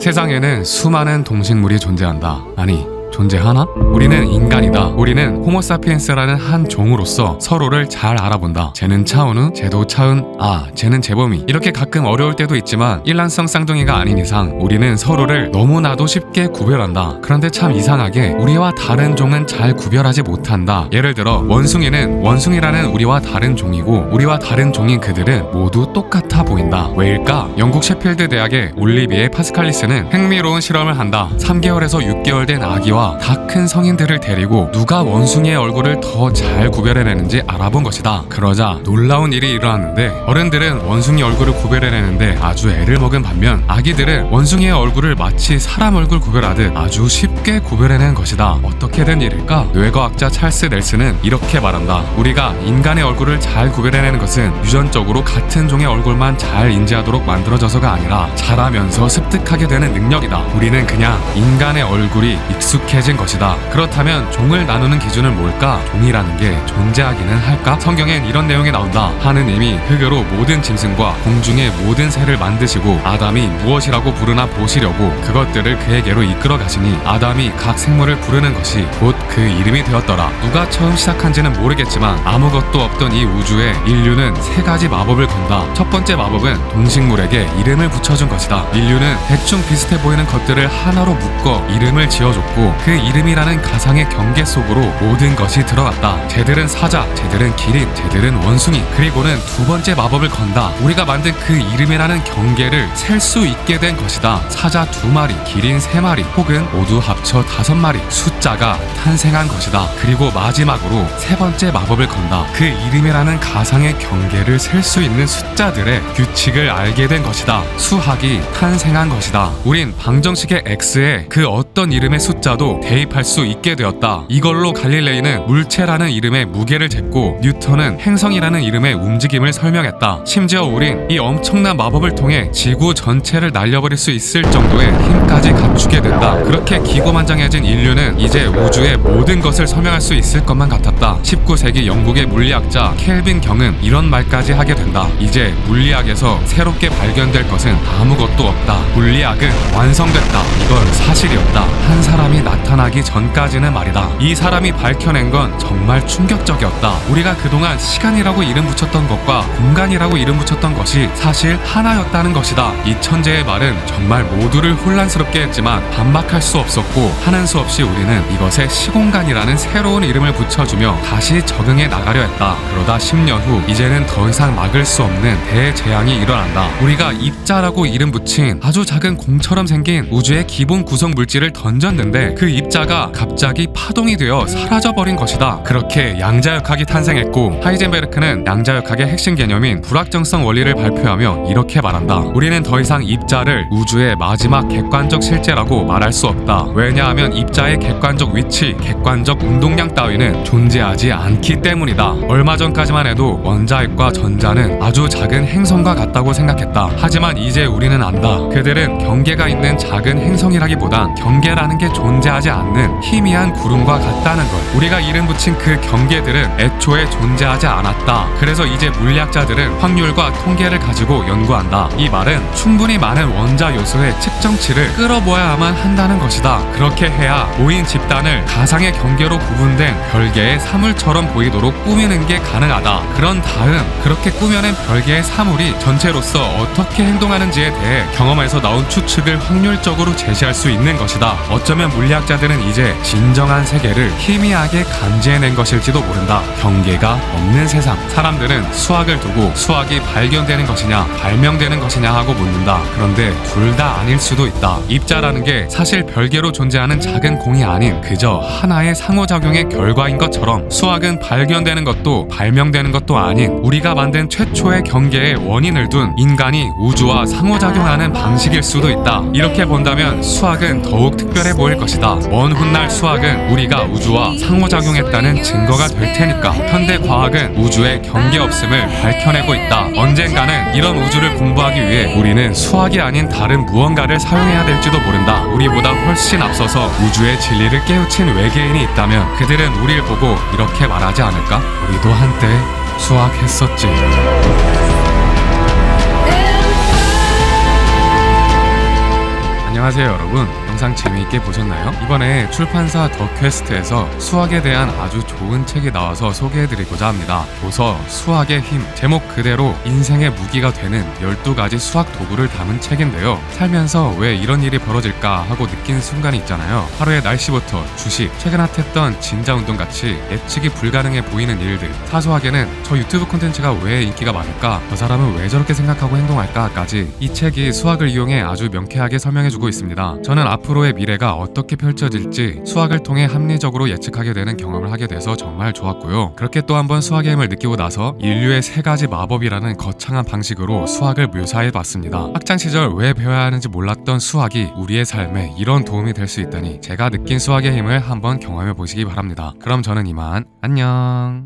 세상에는 수많은 동식물이 존재한다. 아니, 존재하나? 우리는 인간이다. 우리는 호모사피엔스라는 한 종으로서 서로를 잘 알아본다. 쟤는 차은우, 쟤도 차은, 아, 쟤는 재범이. 이렇게 가끔 어려울 때도 있지만 일란성 쌍둥이가 아닌 이상 우리는 서로를 너무나도 쉽게 구별한다. 그런데 참 이상하게 우리와 다른 종은 잘 구별하지 못한다. 예를 들어 원숭이는 원숭이라는 우리와 다른 종이고 우리와 다른 종인 그들은 모두 똑같아 보인다. 왜일까? 영국 셰필드 대학의 올리비에 파스칼리스는 흥미로운 실험을 한다. 3개월에서 6개월 된 아기와 다 큰 성인들을 데리고 누가 원숭이의 얼굴을 더 잘 구별해내는지 알아본 것이다. 그러자 놀라운 일이 일어났는데 어른들은 원숭이 얼굴을 구별해내는데 아주 애를 먹은 반면 아기들은 원숭이의 얼굴을 마치 사람 얼굴 구별하듯 아주 쉽게 구별해낸 것이다. 어떻게 된 일일까? 뇌과학자 찰스 넬슨은 이렇게 말한다. 우리가 인간의 얼굴을 잘 구별해내는 것은 유전적으로 같은 종의 얼굴만 잘 인지하도록 만들어져서가 아니라 자라면서 습득하게 되는 능력이다. 우리는 그냥 인간의 얼굴이 익숙 해진 것이다. 그렇다면 종을 나누는 기준은 뭘까? 종이라는 게 존재하기는 할까? 성경엔 이런 내용이 나온다. 하느님이 흙으로 모든 짐승과 공중의 모든 새를 만드시고 아담이 무엇이라고 부르나 보시려고 그것들을 그에게로 이끌어 가시니 아담이 각 생물을 부르는 것이 곧 그 이름이 되었더라. 누가 처음 시작한지는 모르겠지만 아무것도 없던 이 우주에 인류는 세 가지 마법을 건다. 첫 번째 마법은 동식물에게 이름을 붙여준 것이다. 인류는 대충 비슷해 보이는 것들을 하나로 묶어 이름을 지어줬고 그 이름이라는 가상의 경계 속으로 모든 것이 들어갔다. 쟤들은 사자, 쟤들은 기린, 쟤들은 원숭이. 그리고는 두 번째 마법을 건다. 우리가 만든 그 이름이라는 경계를 셀 수 있게 된 것이다. 사자 두 마리, 기린 세 마리, 혹은 모두 합쳐 다섯 마리. 숫자가 탄생한 것이다. 그리고 마지막으로 세 번째 마법을 건다. 그 이름이라는 가상의 경계를 셀 수 있는 숫자들의 규칙을 알게 된 것이다. 수학이 탄생한 것이다. 우린 방정식의 x에 그 어떤 이름의 숫자도 대입할 수 있게 되었다. 이걸로 갈릴레이는 물체라는 이름의 무게를 쟀고 뉴턴은 행성이라는 이름의 움직임을 설명했다. 심지어 우린 이 엄청난 마법을 통해 지구 전체를 날려버릴 수 있을 정도의 힘까지 갖추게 된다. 그렇게 기고만장해진 인류는 이제 우주의 모든 것을 설명할 수 있을 것만 같았다. 19세기 영국의 물리학자 켈빈 경은 이런 말까지 하게 된다. 이제 물리학에서 새롭게 발견될 것은 아무것도 없다. 물리학은 완성됐다. 이건 사실이었다. 한 사람이 나타나기 전까지는 말이다. 이 사람이 밝혀낸 건 정말 충격적이었다. 우리가 그동안 시간이라고 이름 붙였던 것과 공간이라고 이름 붙였던 것이 사실 하나였다는 것이다. 이 천재의 말은 정말 모두를 혼란스럽게 했지만 반박할 수 없었고 하는 수 없이 우리는 이것에 시공간이라는 새로운 이름을 붙여주며 다시 적응해 나가려 했다. 그러다 10년 후 이제는 더 이상 막을 수 없는 대재앙이 일어난다. 우리가 입자라고 이름 붙인 아주 작은 공처럼 생긴 우주의 기본 구성 물질을 던졌는 데 그 입자가 갑자기 파동이 되어 사라져버린 것이다. 그렇게 양자역학이 탄생했고 하이젠베르크는 양자역학의 핵심 개념인 불확정성 원리를 발표하며 이렇게 말한다. 우리는 더 이상 입자를 우주의 마지막 객관적 실제라고 말할 수 없다. 왜냐하면 입자의 객관적 위치, 객관적 운동량 따위는 존재하지 않기 때문이다. 얼마 전까지만 해도 원자핵과 전자는 아주 작은 행성과 같다고 생각했다. 하지만 이제 우리는 안다. 그들은 경계가 있는 작은 행성이라기보단 경계라는 게 존재하지 않는 희미한 구름과 같다는 걸. 우리가 이름 붙인 그 경계들은 애초에 존재하지 않았다. 그래서 이제 물리학자들은 확률과 통계를 가지고 연구한다. 이 말은 충분히 많은 원자 요소의 측정치를 끌어모아야만 한다는 것이다. 그렇게 해야 모인 집단을 가상의 경계로 구분된 별개의 사물처럼 보이도록 꾸미는 게 가능하다. 그런 다음 그렇게 꾸며낸 별개의 사물이 전체로서 어떻게 행동하는지에 대해 경험에서 나온 추측을 확률적으로 제시할 수 있는 것이다. 어쩌면 물리학자들은 이제 진정한 세계를 희미하게 감지해낸 것일지도 모른다. 경계가 없는 세상. 사람들은 수학을 두고 수학이 발견되는 것이냐, 발명되는 것이냐 하고 묻는다. 그런데 둘 다 아닐 수도 있다. 입자라는 게 사실 별개로 존재하는 작은 공이 아닌 그저 하나의 상호작용의 결과인 것처럼 수학은 발견되는 것도 발명되는 것도 아닌 우리가 만든 최초의 경계의 원인을 둔 인간이 우주와 상호작용하는 방식일 수도 있다. 이렇게 본다면 수학은 더욱 특별해 보일 것이다. 먼 훗날 수학은 우리가 우주와 상호작용했다는 증거가 될 테니까. 현대 과학은 우주의 경계 없음을 밝혀내고 있다. 언젠가는 이런 우주를 공부하기 위해 우리는 수학이 아닌 다른 무언가를 사용해야 될지도 모른다. 우리보다 훨씬 앞서서 우주의 진리를 깨우친 외계인이 있다면 그들은 우리를 보고 이렇게 말하지 않을까? 우리도 한때 수학했었지. 안녕하세요 여러분. 영상 재미있게 보셨나요? 이번에 출판사 더 퀘스트에서 수학에 대한 아주 좋은 책이 나와서 소개해드리고자 합니다. 도서 수학의 힘. 제목 그대로 인생의 무기가 되는 12가지 수학 도구를 담은 책인데요. 살면서 왜 이런 일이 벌어질까 하고 느낀 순간이 있잖아요. 하루의 날씨부터 주식 최근 핫했던 진자운동 같이 예측이 불가능해 보이는 일들. 사소하게는 저 유튜브 콘텐츠가 왜 인기가 많을까? 저 사람은 왜 저렇게 생각하고 행동할까까지 이 책이 수학을 이용해 아주 명쾌하게 설명해주고 있습니다. 저는 앞으로의 미래가 어떻게 펼쳐질지 수학을 통해 합리적으로 예측하게 되는 경험을 하게 돼서 정말 좋았고요. 그렇게 또 한번 수학의 힘을 느끼고 나서 인류의 세 가지 마법이라는 거창한 방식으로 수학을 묘사해 봤습니다. 학창 시절 왜 배워야 하는지 몰랐던 수학이 우리의 삶에 이런 도움이 될 수 있다니 제가 느낀 수학의 힘을 한번 경험해 보시기 바랍니다. 그럼 저는 이만 안녕.